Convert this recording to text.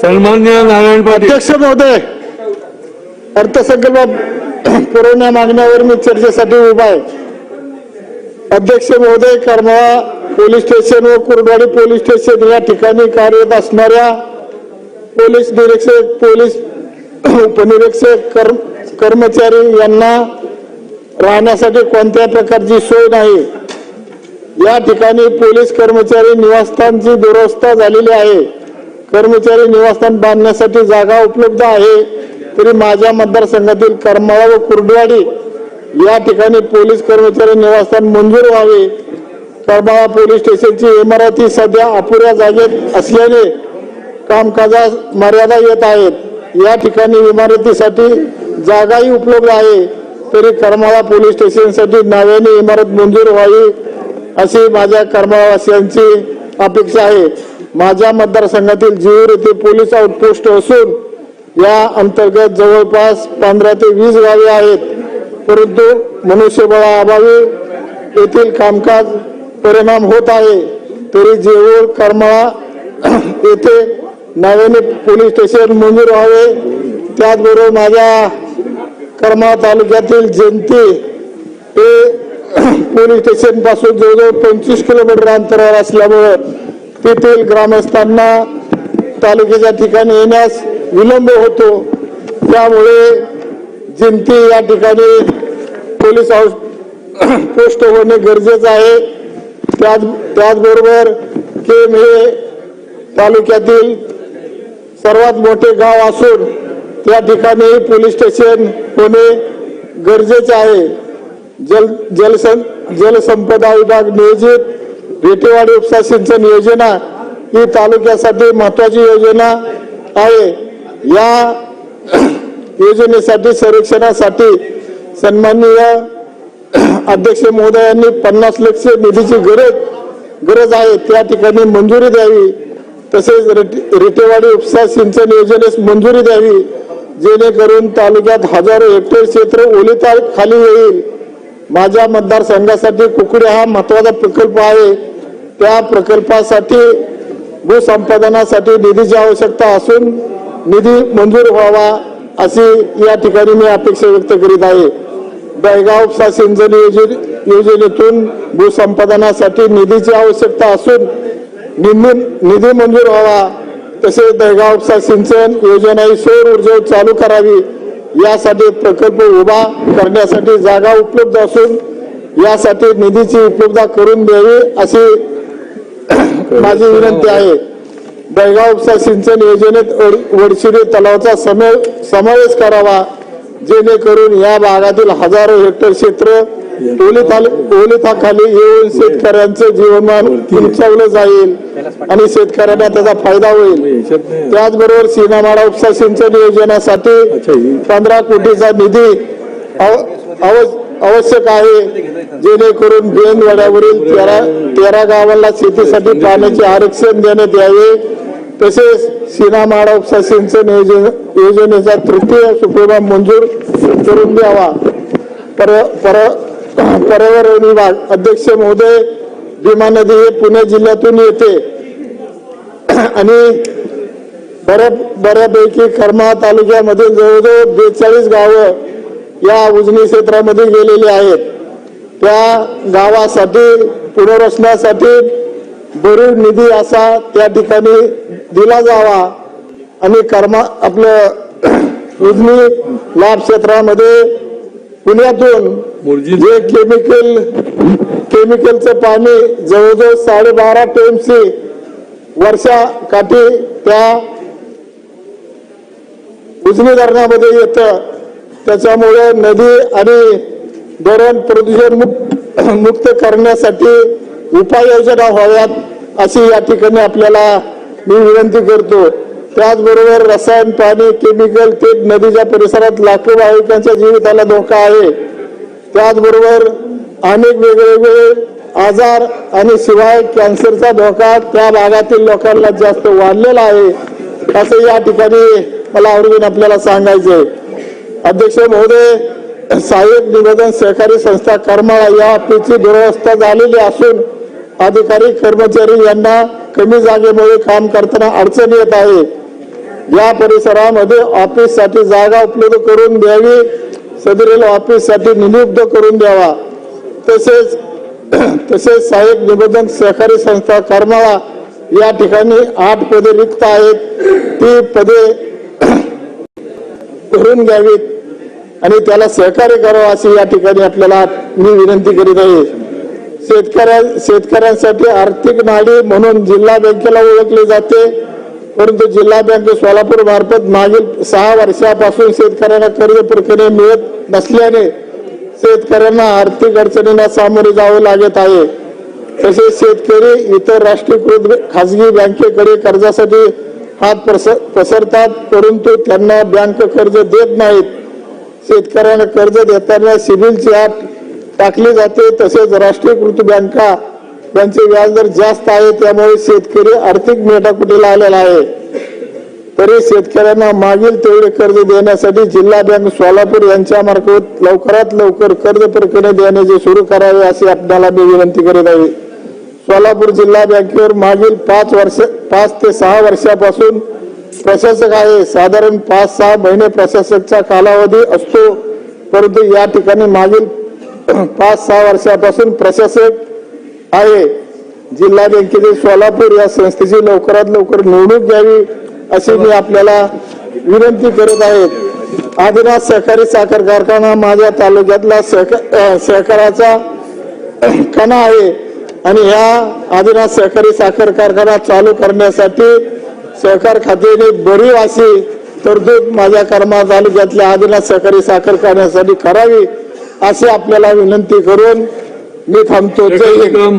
सन्मान्य नारायण पाटील. अध्यक्ष महोदय अर्थसंकल्प पुरवण्या मागण्यावर मी चर्चेसाठी उभा आहे. अध्यक्ष महोदय करमाळा पोलीस स्टेशन व कुरडवाडी पोलीस स्टेशन या ठिकाणी कार्यरत असणाऱ्या पोलीस निरीक्षक पोलीस उपनिरीक्षक कर्म कर्मचारी यांना राहण्यासाठी कोणत्या प्रकारची सोय नाही. या ठिकाणी पोलीस कर्मचारी निवासस्थानची दुरवस्था झालेली आहे. कर्मचारी निवासस्थान बांधण्यासाठी जागा उपलब्ध आहे. तरी माझ्या मतदारसंघातील करमाळा व कुर्डवाडी या ठिकाणी पोलीस कर्मचारी निवासस्थान मंजूर व्हावे. करमाळा पोलीस स्टेशनची इमारती सध्या अपुऱ्या जागेत असल्याने कामकाजास मर्यादा येत आहेत. या ठिकाणी इमारतीसाठी जागाही उपलब्ध आहे. तरी करमाळा पोलीस स्टेशनसाठी नव्याने इमारत मंजूर व्हावी अशी माझ्या करमाळावासियांची अपेक्षा आहे. माझ्या मतदारसंघातील जीवर येथे पोलीस आउटपोस्ट असून या अंतर्गत जवळपास पंधरा ते वीस गावे आहेत. परंतु मनुष्यबळाअभावी येथील कामकाज परिणाम होत आहे. तरी जेऊर करमाळा येथे नव्याने पोलीस स्टेशन मंजूर व्हावे. त्याचबरोबर माझ्या करमाळा तालुक्यातील जयंती हे पोलीस स्टेशनपासून जवळजवळ पंचवीस किलोमीटर अंतरावर असल्यामुळं तेथील ग्रामस्थांना तालुक्याच्या ठिकाणी येण्यास विलंब होतो. त्यामुळे जिंती या ठिकाणी पोलीस हाऊस पोस्ट होणे गरजेचं आहे. त्याच त्याचबरोबर केम हे तालुक्यातील सर्वात मोठे गाव असून त्या ठिकाणी पोलीस स्टेशन होणे गरजेचे आहे. जल जलसं जलसंपदा विभाग नियोजित रेटेवाडी उपसा सिंचन योजना ही तालुक्यासाठी महत्वाची योजना आहे. या योजनेसाठी सर्वेक्षणासाठी सन्माननीय अध्यक्ष महोदयांनी पन्नास लक्ष निधीची गरज गरज आहे. त्या ठिकाणी मंजुरी द्यावी. तसेच रेटे- रेटेवाडी उपसा सिंचन योजनेस मंजुरी द्यावी. जेणेकरून तालुक्यात हजारो हेक्टर क्षेत्र ओलिता खाली येईल. माझ्या मतदारसंघासाठी कुकडे हा महत्त्वाचा प्रकल्प आहे. त्या प्रकल्पासाठी भूसंपादनासाठी निधीची आवश्यकता असून निधी मंजूर व्हावा अशी या ठिकाणी मी अपेक्षा व्यक्त करीत आहे. दहेगाव उपसा सिंचन योजने योजनेतून भूसंपादनासाठी निधीची आवश्यकता असून निधी निधी मंजूर व्हावा तसेच दहगाव उपसा सिंचन योजना ही सौर ऊर्जा चालू करावी यासाठी प्रकल्प उभा करण्यासाठी जागा उपलब्ध असून यासाठी निधीची उपलब्धता करून द्यावी अशी माझी विनंती आहे दहेगाव उपसा सिंचन योजनेत वड- वडशिरी तलावाचा समावेश करावा जेणेकरून या भागातील हजारो हेक्टर क्षेत्र ओलिताखाली येऊन शेतकऱ्यांचं जीवनमान उंचावलं जाईल आणि शेतकऱ्यांना त्याचा फायदा होईल. त्याचबरोबर सीनामाळा उपसा सिंचन योजनेसाठी पंधरा कोटीचा निधी आवश्यक आहे. जेणेकरून बेनवाड्यावरील तेरा तेरा गावांना शेतीसाठी पाण्याचे आरक्षण देण्यात यावे. तसेच सीनामाळा उपसा सिंचन योजन योजनेचा तृतीय सुप्रीमा मंजूर करून द्यावा. पर पर पर्यावरण विभाग अध्यक्ष महोदय भीमा नदी हे पुणे जिल्ह्यातून येते. आणि बऱ्या बऱ्यापैकी कर्मा तालुक्यामध्ये जवळजवळ बेचाळीस गावं या उजनी क्षेत्रामध्ये गेलेली आहेत. त्या गावासाठी पुनर्वसनासाठी भरीव निधी असा त्या ठिकाणी दिला जावा. आणि कर्मा आपलं उजनी लाभ क्षेत्रामध्ये पुण्यातून जे केमिकल केमिकलचं पाणी जवळजवळ साडेबारा टीएमसी वर्षा काठी त्या उजनी धरणामध्ये येतं. त्याच्यामुळे नदी आणि धरण प्रदूषण मुक्त मुक्त करण्यासाठी उपाययोजना व्हाव्यात अशी या ठिकाणी आपल्याला मी विनंती करतो. त्याचबरोबर रसायन पाणी केमिकल ते नदीच्या परिसरात लाखो भाविकांच्या जीविताला धोका आहे. त्याचबरोबर अनेक वेगवेगळे आजार आणि शिवाय कॅन्सरचा धोका त्या भागातील लोकांना जास्त वाढलेला आहे असं या ठिकाणी मला आवडून आपल्याला सांगायचं आहे अध्यक्ष महोदय सहाय्यक निवेदन सहकारी संस्था करमाळा या ऑफिसची दुरवस्था झालेली असून अधिकारी कर्मचारी यांना कमी जागेमुळे काम करताना अडचण येत आहे. या परिसरामध्ये ऑफिससाठी जागा उपलब्ध करून द्यावी सदरील ऑफिससाठी नियुक्त करून द्यावा. तसेच तसेच सहाय्यक निबंधन सहकारी संस्था करमाळा या ठिकाणी आठ पदे रिक्त आहेत. ती पदे करून घ्यावीत आणि त्याला सहकार्य करावं अशी या ठिकाणी आपल्याला मी विनंती करीत आहे. शेतकऱ्या शेतकऱ्यांसाठी आर्थिक नाडी म्हणून जिल्हा बँकेला ओळखले जाते परंतु जिल्हा बँक सोलापूर मार्फत मागील सहा वर्षापासून शेतकऱ्यांना कर्ज प्रक्रिया मिळत नसल्याने शेतकऱ्यांना आर्थिक अडचणींना सामोरे जावे लागत आहे. तसेच शेतकरी इतर राष्ट्रीयकृत खाजगी बँकेकडे कर्जासाठी हात पस- पसरतात परंतु त्यांना बँक कर्ज देत नाहीत. शेतकऱ्यांना कर्ज देताना सिबिलची अट टाकली जाते तसेच राष्ट्रीयकृत बँका यांचे व्याजदर जास्त आहे त्यामुळे शेतकरी आर्थिक मेटाकुटीला आलेला आहे? तरी शेतकऱ्यांना मागील तेवढे कर्ज देण्यासाठी जिल्हा बँक सोलापूर यांच्या मार्फत लवकरात लवकर कर्ज प्रक्रिया देण्याचे सुरू करावे अशी आपल्याला मी विनंती करीत आहे. सोलापूर जिल्हा बँकेवर मागील पाच वर्ष पाच ते सहा वर्षापासून प्रशासक आहे. साधारण पाच सहा महिने प्रशासकचा कालावधी असतो. परंतु या ठिकाणी मागील पाच सहा वर्षापासून प्रशासक आहे. जिल्हा बँकेचे सोलापूर या संस्थेची लवकरात लवकर निवडणूक घ्यावी अशी मी आपल्याला विनंती करत आहे. आदिनाथ सहकारी साखर कारखाना माझ्या तालुक्यातला सहका सहकाराचा कणा आहे. आणि ह्या आदिनाथ सहकारी साखर कारखाना चालू करण्यासाठी सहकार खात्याने बरीव अशी तरतूद माझ्या कर्मा तालुक्यातल्या आदिनाथ सहकारी साखर कारखान्यासाठी करावी अशी आपल्याला विनंती करून मी थांबतो. जय हिंद.